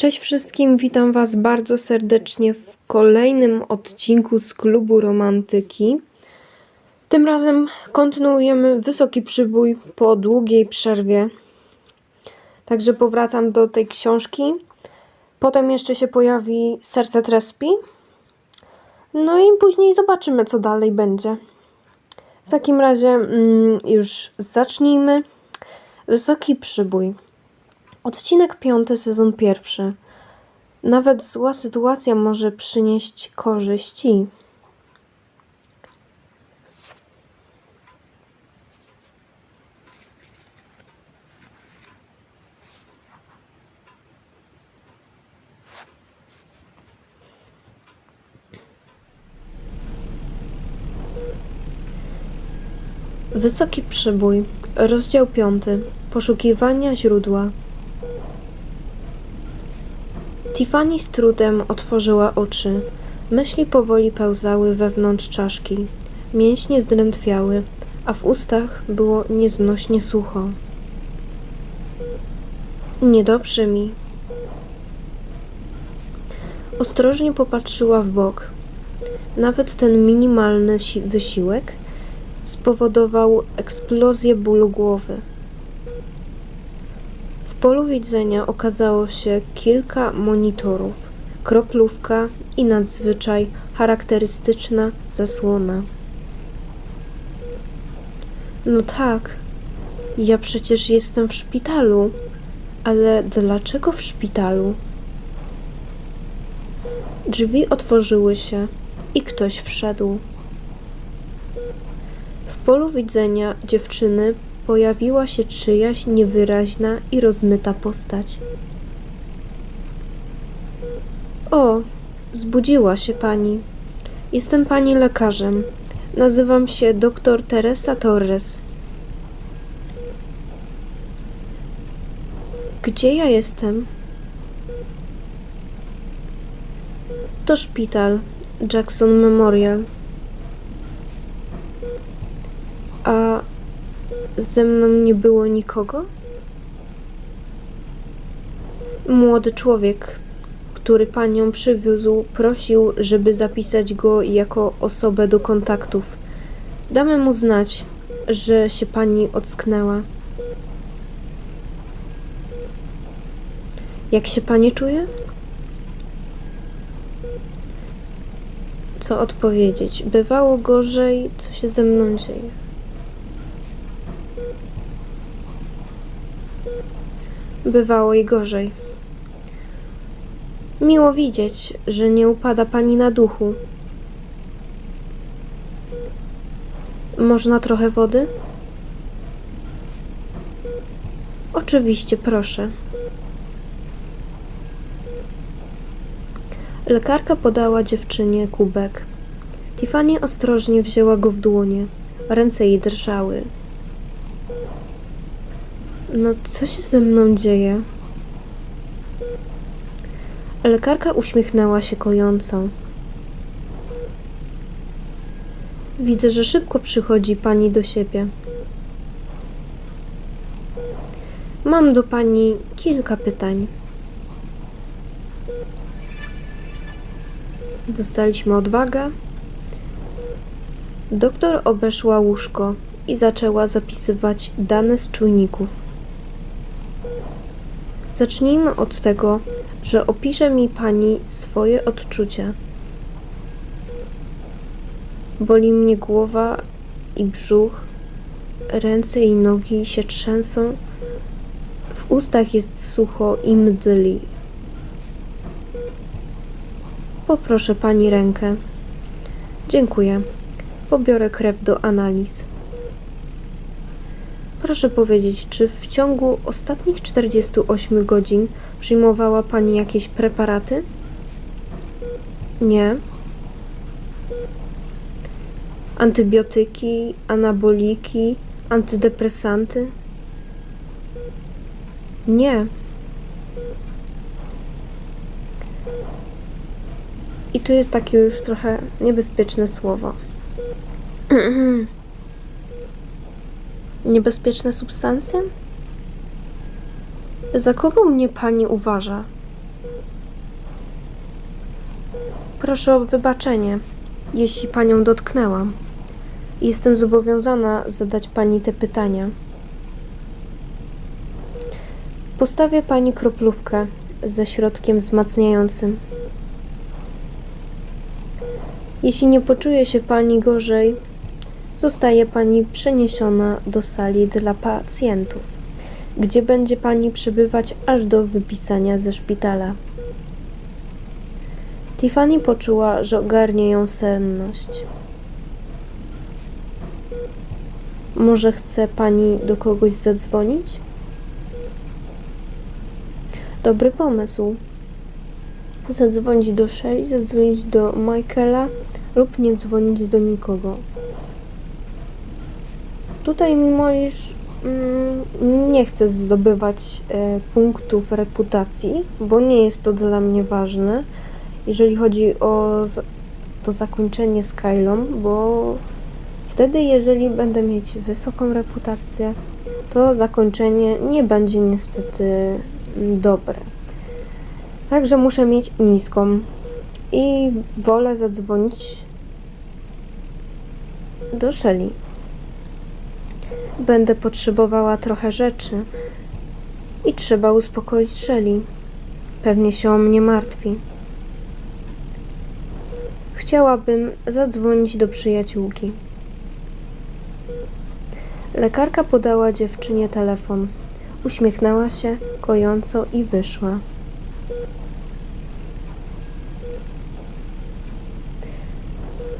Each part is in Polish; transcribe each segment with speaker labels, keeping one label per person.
Speaker 1: Cześć wszystkim, witam Was bardzo serdecznie w kolejnym odcinku z Klubu Romantyki. Tym razem kontynuujemy wysoki przybój po długiej przerwie. Także powracam do tej książki. Potem jeszcze się pojawi Serce Trespi. No i później zobaczymy, co dalej będzie. W takim razie mm, już zacznijmy. Wysoki przybój. Odcinek piąty, sezon pierwszy. Nawet zła sytuacja może przynieść korzyści. Wysoki przybój. Rozdział piąty. Poszukiwania źródła. Tiffany z trudem otworzyła oczy. Myśli powoli pełzały wewnątrz czaszki. Mięśnie zdrętwiały, a w ustach było nieznośnie sucho. Niedobrze mi. Ostrożnie popatrzyła w bok. Nawet ten minimalny si- wysiłek spowodował eksplozję bólu głowy. Polu widzenia okazało się kilka monitorów, kroplówka i nadzwyczaj charakterystyczna zasłona. No tak, ja przecież jestem w szpitalu, ale dlaczego w szpitalu? Drzwi otworzyły się i ktoś wszedł. W polu widzenia dziewczyny pojawiła się czyjaś niewyraźna i rozmyta postać. O, zbudziła się pani. Jestem pani lekarzem. Nazywam się dr Teresa Torres. Gdzie ja jestem? To szpital Jackson Memorial. A ze mną nie było nikogo? Młody człowiek, który panią przywiózł, prosił, żeby zapisać go jako osobę do kontaktów. Damy mu znać, że się pani ocknęła. Jak się pani czuje? Co odpowiedzieć? Bywało gorzej, co się ze mną dzieje. Bywało i gorzej. Miło widzieć, że nie upada pani na duchu. Można trochę wody? Oczywiście, proszę. Lekarka podała dziewczynie kubek. Tiffany ostrożnie wzięła go w dłonie. Ręce jej drżały. No, co się ze mną dzieje? Lekarka uśmiechnęła się kojąco. Widzę, że szybko przychodzi pani do siebie. Mam do pani kilka pytań. Dostaliśmy odwagę. Doktor obeszła łóżko i zaczęła zapisywać dane z czujników. Zacznijmy od tego, że opisze mi pani swoje odczucia. Boli mnie głowa i brzuch, ręce i nogi się trzęsą, w ustach jest sucho i mdli. Poproszę pani rękę. Dziękuję. Pobiorę krew do analiz. Proszę powiedzieć, czy w ciągu ostatnich 48 godzin przyjmowała Pani jakieś preparaty? Nie. Antybiotyki, anaboliki, antydepresanty? Nie. I tu jest takie już trochę niebezpieczne słowo. Niebezpieczne substancje? Za kogo mnie pani uważa? Proszę o wybaczenie, jeśli panią dotknęłam. Jestem zobowiązana zadać pani te pytania. Postawię pani kroplówkę ze środkiem wzmacniającym. Jeśli nie poczuje się pani gorzej, zostaje pani przeniesiona do sali dla pacjentów, gdzie będzie pani przebywać aż do wypisania ze szpitala. Tiffany poczuła, że ogarnie ją senność. Może chce pani do kogoś zadzwonić? Dobry pomysł. Zadzwonić do Shelly, zadzwonić do Michaela lub nie dzwonić do nikogo. Tutaj, mimo iż mm, nie chcę zdobywać e, punktów reputacji, bo nie jest to dla mnie ważne, jeżeli chodzi o to zakończenie z Kylą, bo wtedy, jeżeli będę mieć wysoką reputację, to zakończenie nie będzie niestety mm, dobre. Także muszę mieć niską i wolę zadzwonić do Shelly. Będę potrzebowała trochę rzeczy i trzeba uspokoić Shelly. Pewnie się o mnie martwi. Chciałabym zadzwonić do przyjaciółki. Lekarka podała dziewczynie telefon. Uśmiechnęła się kojąco i wyszła.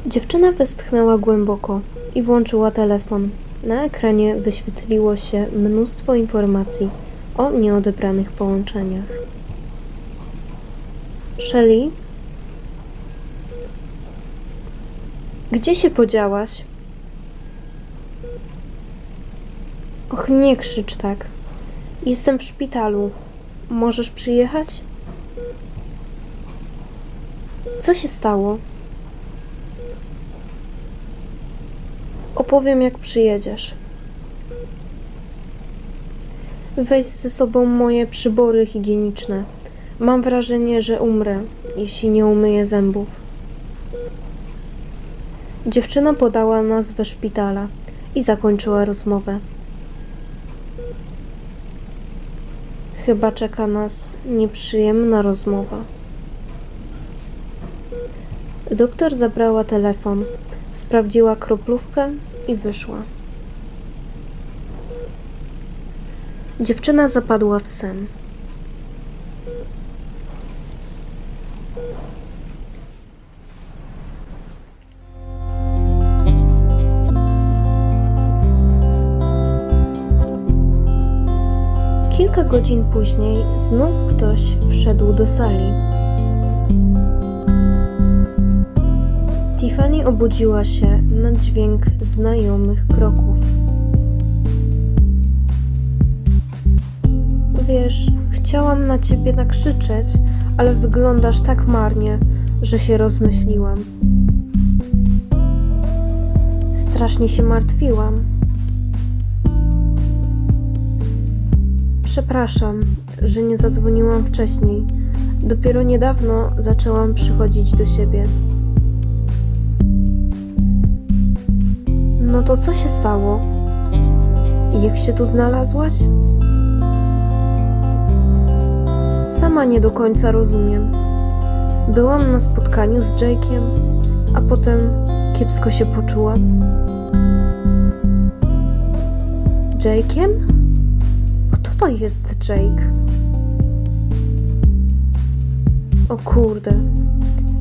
Speaker 1: Dziewczyna westchnęła głęboko i włączyła telefon. Na ekranie wyświetliło się mnóstwo informacji o nieodebranych połączeniach. Shelly? Gdzie się podziałaś? Och, nie krzycz tak. Jestem w szpitalu. Możesz przyjechać? Co się stało? Opowiem, jak przyjedziesz. Weź ze sobą moje przybory higieniczne. Mam wrażenie, że umrę, jeśli nie umyję zębów. Dziewczyna podała nazwę szpitala i zakończyła rozmowę. Chyba czeka nas nieprzyjemna rozmowa. Doktor zabrała telefon, sprawdziła kroplówkę i wyszła. Dziewczyna zapadła w sen. Kilka godzin później znów ktoś wszedł do sali. Tiffany obudziła się na dźwięk znajomych kroków. Wiesz, chciałam na ciebie nakrzyczeć, ale wyglądasz tak marnie, że się rozmyśliłam. Strasznie się martwiłam. Przepraszam, że nie zadzwoniłam wcześniej. Dopiero niedawno zaczęłam przychodzić do siebie. No to co się stało? Jak się tu znalazłaś? Sama nie do końca rozumiem. Byłam na spotkaniu z Jake'iem, a potem kiepsko się poczułam. Jake'iem? Kto to jest Jake? O kurde,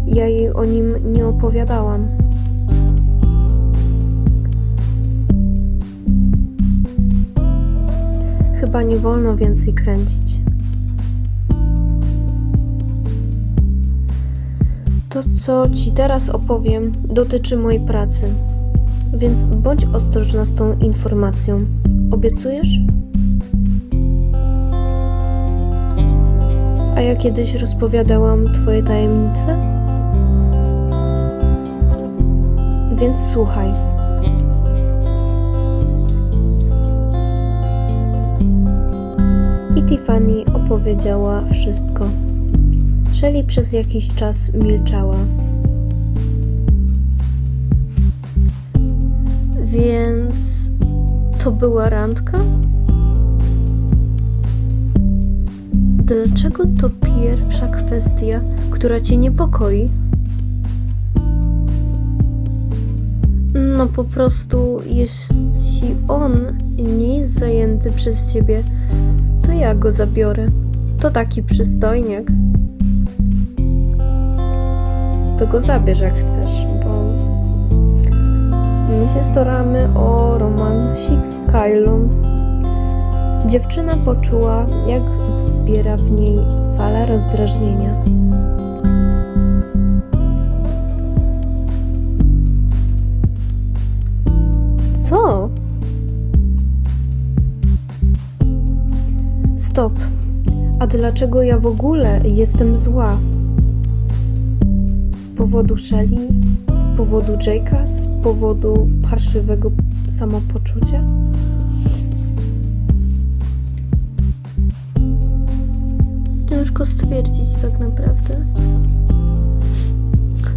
Speaker 1: ja jej o nim nie opowiadałam. Chyba nie wolno więcej kręcić. To, co ci teraz opowiem, dotyczy mojej pracy, więc bądź ostrożna z tą informacją. Obiecujesz? A ja kiedyś rozpowiadałam Twoje tajemnice? Więc słuchaj. i Tiffany opowiedziała wszystko. Shelley przez jakiś czas milczała. Więc to była randka? Dlaczego to pierwsza kwestia, która cię niepokoi? No po prostu, jeśli on nie jest zajęty przez ciebie, ja go zabiorę. To taki przystojniak. To go zabierz jak chcesz, bo my się staramy o romansik z Kylą. Dziewczyna poczuła, jak wzbiera w niej fala rozdrażnienia. Co? Stop. A dlaczego ja w ogóle jestem zła? Z powodu Shelly? Z powodu Jake'a? Z powodu parszywego samopoczucia? Ciężko stwierdzić tak naprawdę.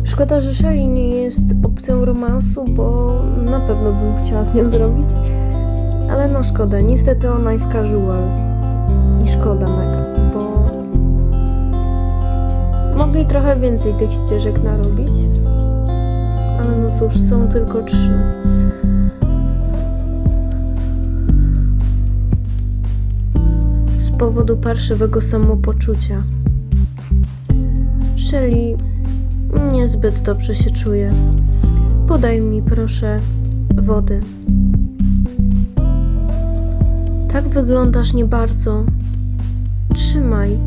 Speaker 1: Szkoda, że Shelly nie jest opcją romansu, bo na pewno bym chciała z nią zrobić. Ale no szkoda, niestety ona jest casual. Szkoda mega, bo mogli trochę więcej tych ścieżek narobić. Ale no cóż, są tylko trzy. Z powodu parszywego samopoczucia. Shelly niezbyt dobrze się czuje. Podaj mi proszę wody. Tak wyglądasz nie bardzo. Trzymaj.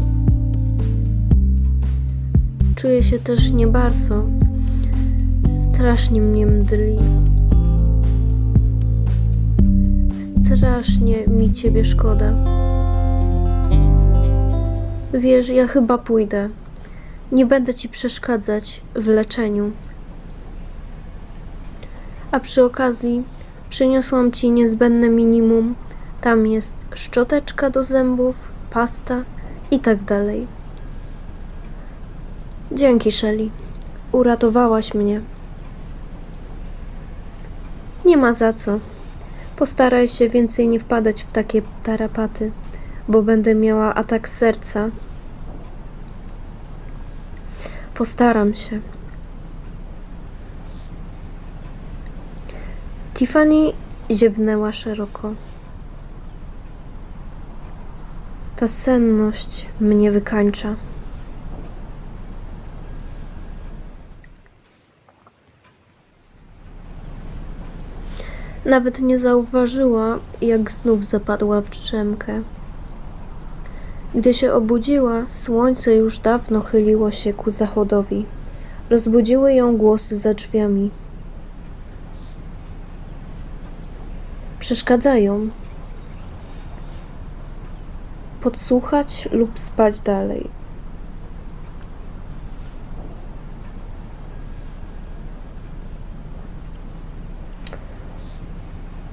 Speaker 1: Czuję się też nie bardzo. Strasznie mnie mdli. Strasznie mi ciebie szkoda. Wiesz, ja chyba pójdę. Nie będę ci przeszkadzać w leczeniu. A przy okazji przyniosłam ci niezbędne minimum. Tam jest szczoteczka do zębów, pasta i tak dalej. Dzięki, Shelly. Uratowałaś mnie. Nie ma za co. Postaraj się więcej nie wpadać w takie tarapaty, bo będę miała atak serca. Postaram się. Tiffany ziewnęła szeroko. Ta senność mnie wykańcza. Nawet nie zauważyła, jak znów zapadła w drzemkę. Gdy się obudziła, słońce już dawno chyliło się ku zachodowi. Rozbudziły ją głosy za drzwiami. Przeszkadzają. Podsłuchać lub spać dalej.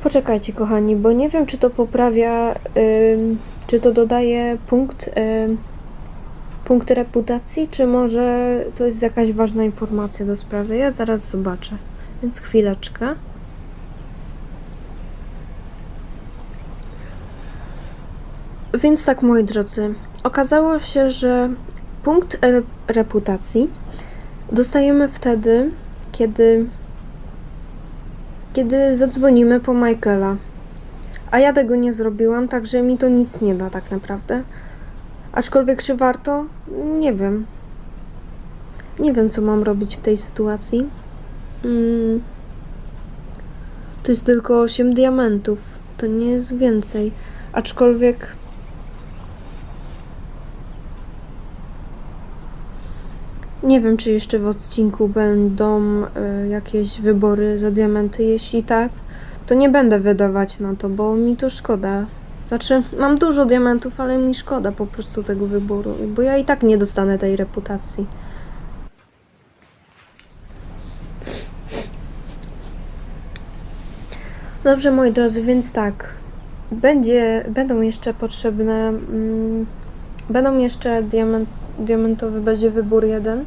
Speaker 1: Poczekajcie, kochani, bo nie wiem, czy to poprawia, ym, czy to dodaje punkt, ym, punkt reputacji, czy może to jest jakaś ważna informacja do sprawy. Ja zaraz zobaczę, więc chwileczkę. Więc tak, moi drodzy, okazało się, że punkt e, reputacji dostajemy wtedy, kiedy kiedy zadzwonimy po Michaela. A ja tego nie zrobiłam, także mi to nic nie da tak naprawdę. Aczkolwiek czy warto? Nie wiem. Nie wiem, co mam robić w tej sytuacji. Mm. To jest tylko 8 diamentów. To nie jest więcej. Aczkolwiek. Nie wiem, czy jeszcze w odcinku będą y, jakieś wybory za diamenty. Jeśli tak, to nie będę wydawać na to, bo mi to szkoda. Znaczy, mam dużo diamentów, ale mi szkoda po prostu tego wyboru, bo ja i tak nie dostanę tej reputacji. Dobrze, moi drodzy, więc tak. Będzie, będą jeszcze potrzebne. Mm, będą jeszcze diament, diamentowy, będzie wybór jeden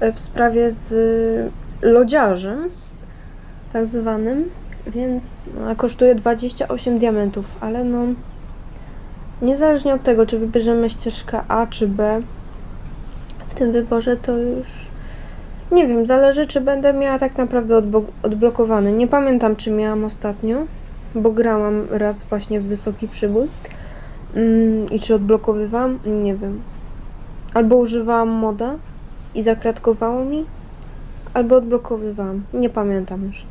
Speaker 1: e, w sprawie z lodziarzem, tak zwanym. więc no, kosztuje 28 diamentów, ale no niezależnie od tego, czy wybierzemy ścieżkę A czy B, w tym wyborze to już nie wiem, zależy czy będę miała tak naprawdę odblokowany. Nie pamiętam czy miałam ostatnio, bo grałam raz właśnie w wysoki przybój mm, i czy odblokowywałam, nie wiem. Albo używałam moda i zakratkowało mi, albo odblokowywałam, nie pamiętam już.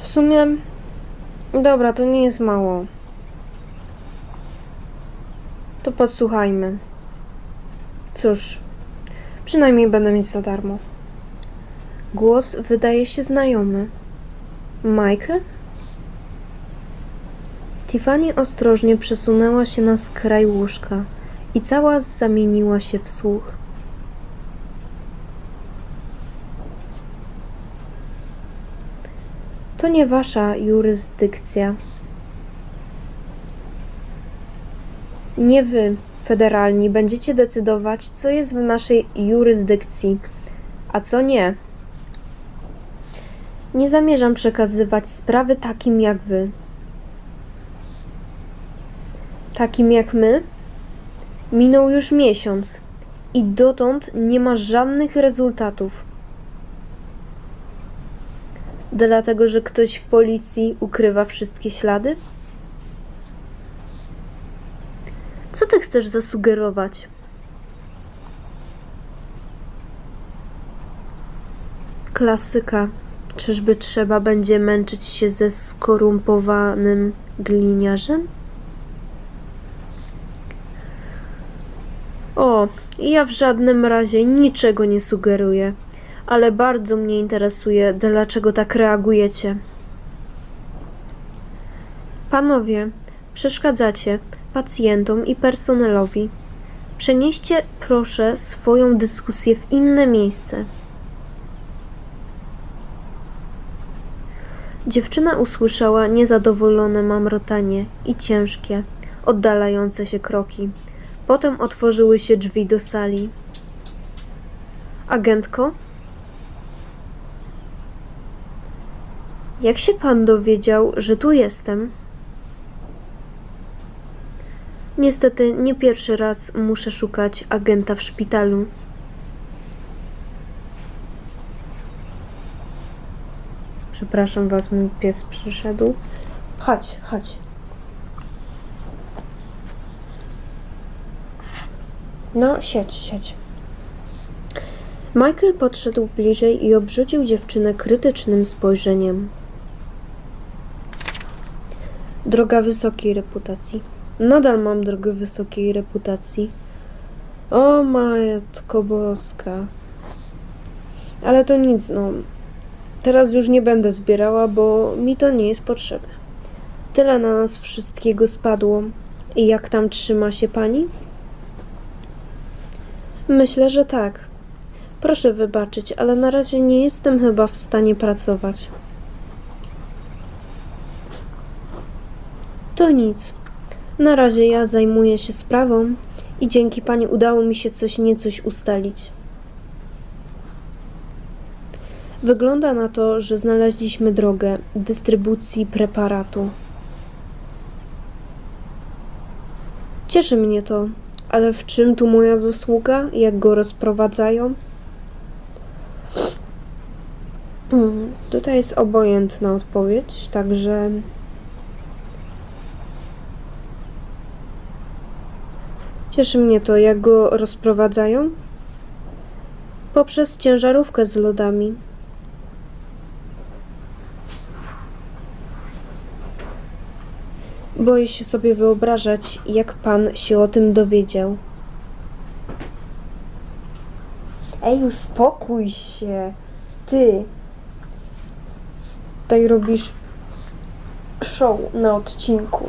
Speaker 1: W sumie, dobra, to nie jest mało. To podsłuchajmy. Cóż, przynajmniej będę mieć za darmo. Głos wydaje się znajomy. Michael? Tiffany ostrożnie przesunęła się na skraj łóżka i cała zamieniła się w słuch. To nie wasza jurysdykcja. Nie wy, federalni, będziecie decydować, co jest w naszej jurysdykcji, a co nie. Nie zamierzam przekazywać sprawy takim jak wy. Takim jak my? Minął już miesiąc i dotąd nie ma żadnych rezultatów. Dlatego, że ktoś w policji ukrywa wszystkie ślady? Co ty chcesz zasugerować? Klasyka. Czyżby trzeba będzie męczyć się ze skorumpowanym gliniarzem? O, ja w żadnym razie niczego nie sugeruję, ale bardzo mnie interesuje, dlaczego tak reagujecie. Panowie, przeszkadzacie pacjentom i personelowi. Przenieście proszę swoją dyskusję w inne miejsce. Dziewczyna usłyszała niezadowolone mamrotanie i ciężkie, oddalające się kroki. Potem otworzyły się drzwi do sali. Agentko? Jak się pan dowiedział, że tu jestem? Niestety nie pierwszy raz muszę szukać agenta w szpitalu. Przepraszam was, mój pies przyszedł. Chodź, chodź. No, siedź, siedź. Michael podszedł bliżej i obrzucił dziewczynę krytycznym spojrzeniem. Droga wysokiej reputacji. Nadal mam drogę wysokiej reputacji. O matko boska. Ale to nic, no. Teraz już nie będę zbierała, bo mi to nie jest potrzebne. Tyle na nas wszystkiego spadło. I jak tam trzyma się pani? Myślę, że tak. Proszę wybaczyć, ale na razie nie jestem chyba w stanie pracować. To nic. Na razie ja zajmuję się sprawą i dzięki pani udało mi się coś niecoś ustalić. Wygląda na to, że znaleźliśmy drogę dystrybucji preparatu. Cieszy mnie to, ale w czym tu moja zasługa? Jak go rozprowadzają? Hmm, Tutaj jest obojętna odpowiedź, także cieszy mnie to, jak go rozprowadzają. Poprzez ciężarówkę z lodami. Boję się sobie wyobrażać, jak pan się o tym dowiedział. Ej, uspokój się. Ty. Tutaj robisz show na odcinku.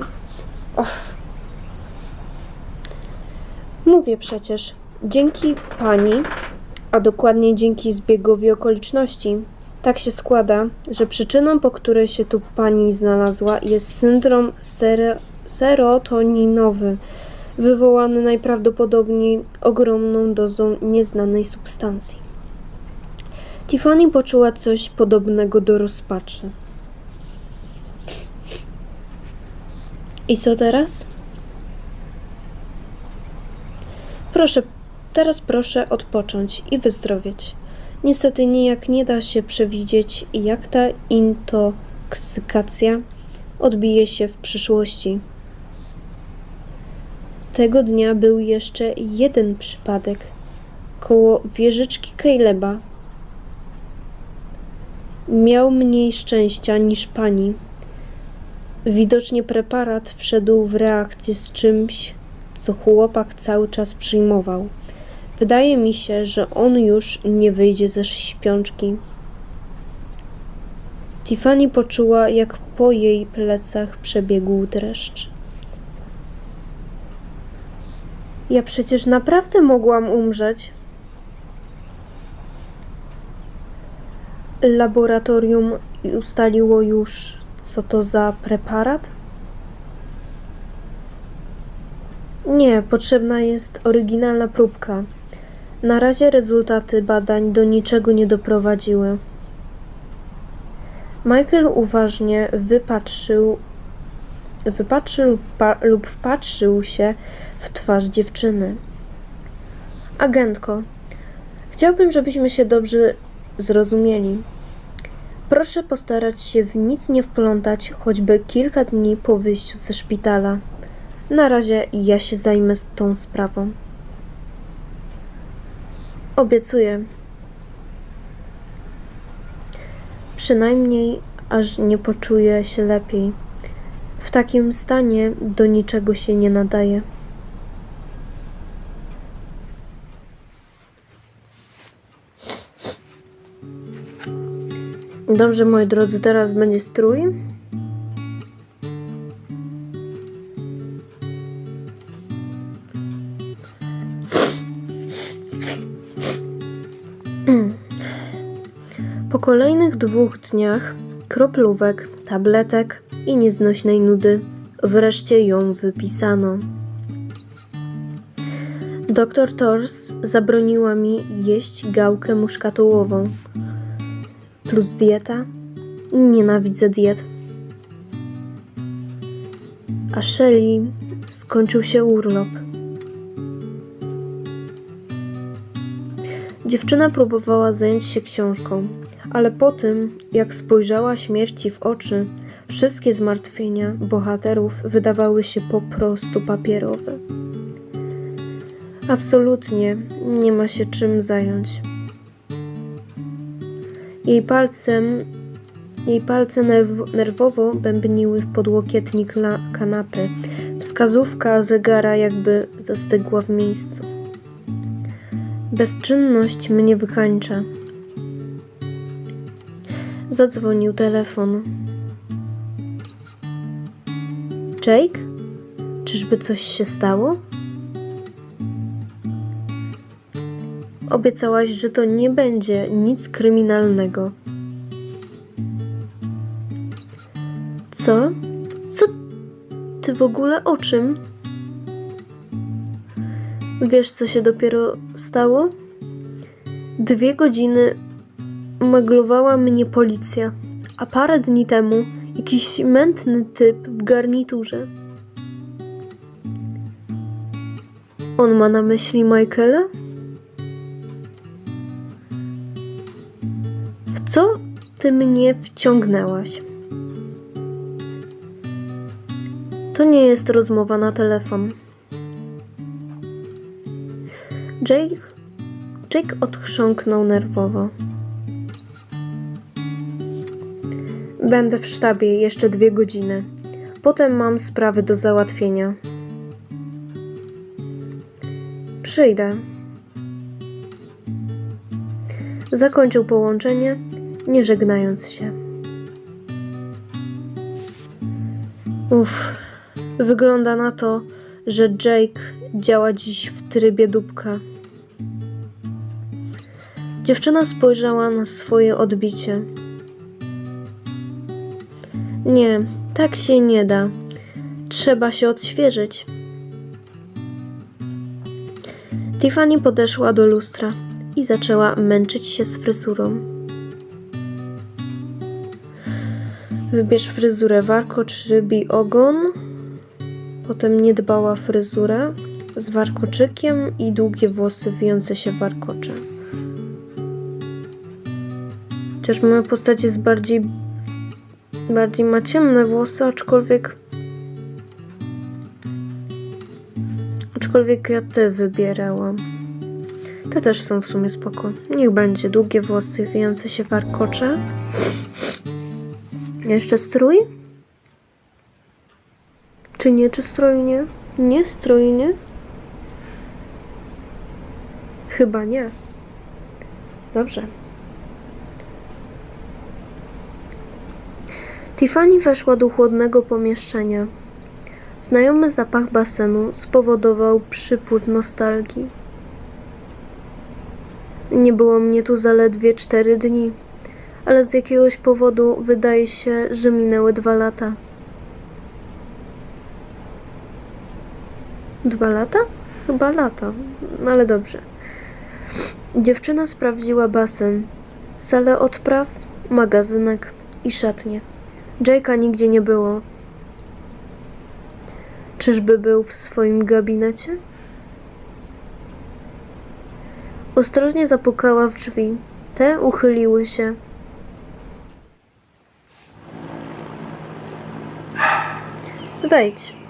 Speaker 1: Mówię przecież, dzięki pani, a dokładnie dzięki zbiegowi okoliczności, tak się składa, że przyczyną, po której się tu pani znalazła, jest syndrom ser serotoninowy, wywołany najprawdopodobniej ogromną dozą nieznanej substancji. Tiffany poczuła coś podobnego do rozpaczy. I co teraz? Proszę, teraz proszę odpocząć i wyzdrowieć. Niestety nijak nie da się przewidzieć, jak ta intoksykacja odbije się w przyszłości. Tego dnia był jeszcze jeden przypadek koło wieżyczki Caleba. Miał mniej szczęścia niż pani. Widocznie preparat wszedł w reakcję z czymś, co chłopak cały czas przyjmował. Wydaje mi się, że on już nie wyjdzie ze śpiączki. Tiffany poczuła, jak po jej plecach przebiegł dreszcz. Ja przecież naprawdę mogłam umrzeć. Laboratorium ustaliło już, co to za preparat? Nie, potrzebna jest oryginalna próbka. Na razie rezultaty badań do niczego nie doprowadziły. Michael uważnie wypatrzył, wypatrzył wpa- lub wpatrzył się w twarz dziewczyny. Agentko, chciałbym, żebyśmy się dobrze zrozumieli. Proszę postarać się w nic nie wplątać, choćby kilka dni po wyjściu ze szpitala. Na razie ja się zajmę tą sprawą. Obiecuję. Przynajmniej aż nie poczuję się lepiej. W takim stanie do niczego się nie nadaje. Dobrze, moi drodzy, teraz będzie strój. Po kolejnych dwóch dniach kroplówek, tabletek i nieznośnej nudy wreszcie ją wypisano. Doktor Tors zabroniła mi jeść gałkę muszkatołową. Plus dieta? Nienawidzę diet. A Shelly skończył się urlop. Dziewczyna próbowała zająć się książką, ale po tym, jak spojrzała śmierci w oczy, wszystkie zmartwienia bohaterów wydawały się po prostu papierowe. Absolutnie nie ma się czym zająć. Jej palcem, jej palce nerw, nerwowo bębniły w podłokietnik kanapy. Wskazówka zegara jakby zastygła w miejscu. Bezczynność mnie wykańcza. Zadzwonił telefon. Jake? Czyżby coś się stało? Obiecałaś, że to nie będzie nic kryminalnego. Co? Co ty w ogóle o czym? Wiesz, co się dopiero stało? Dwie godziny maglowała mnie policja, a parę dni temu jakiś mętny typ w garniturze. On ma na myśli Michaela? W co ty mnie wciągnęłaś? To nie jest rozmowa na telefon. Jake, Jake odchrząknął nerwowo. Będę w sztabie jeszcze dwie godziny. Potem mam sprawy do załatwienia. Przyjdę. Zakończył połączenie, nie żegnając się. Uff, wygląda na to, że Jake działa dziś w trybie dupka. Dziewczyna spojrzała na swoje odbicie. Nie, tak się nie da. Trzeba się odświeżyć. Tiffany podeszła do lustra i zaczęła męczyć się z fryzurą. Wybierz fryzurę warko czy rybi ogon. Potem niedbała fryzura z warkoczykiem i długie włosy wijące się warkocze. Chociaż moja postać jest bardziej bardziej ma ciemne włosy, aczkolwiek aczkolwiek ja te wybierałam. Te też są w sumie spoko. Niech będzie długie włosy wijące się warkocze. Jeszcze strój? Czy nie? Czy strój nie? Nie, nie? Chyba nie. Dobrze. Tiffany weszła do chłodnego pomieszczenia. Znajomy zapach basenu spowodował przypływ nostalgii. Nie było mnie tu zaledwie cztery dni, ale z jakiegoś powodu wydaje się, że minęły dwa lata. Dwa lata? Chyba lata, no ale dobrze. Dziewczyna sprawdziła basen, salę odpraw, magazynek i szatnię. Jake'a nigdzie nie było. Czyżby był w swoim gabinecie? Ostrożnie zapukała w drzwi. Te uchyliły się. Wejdź.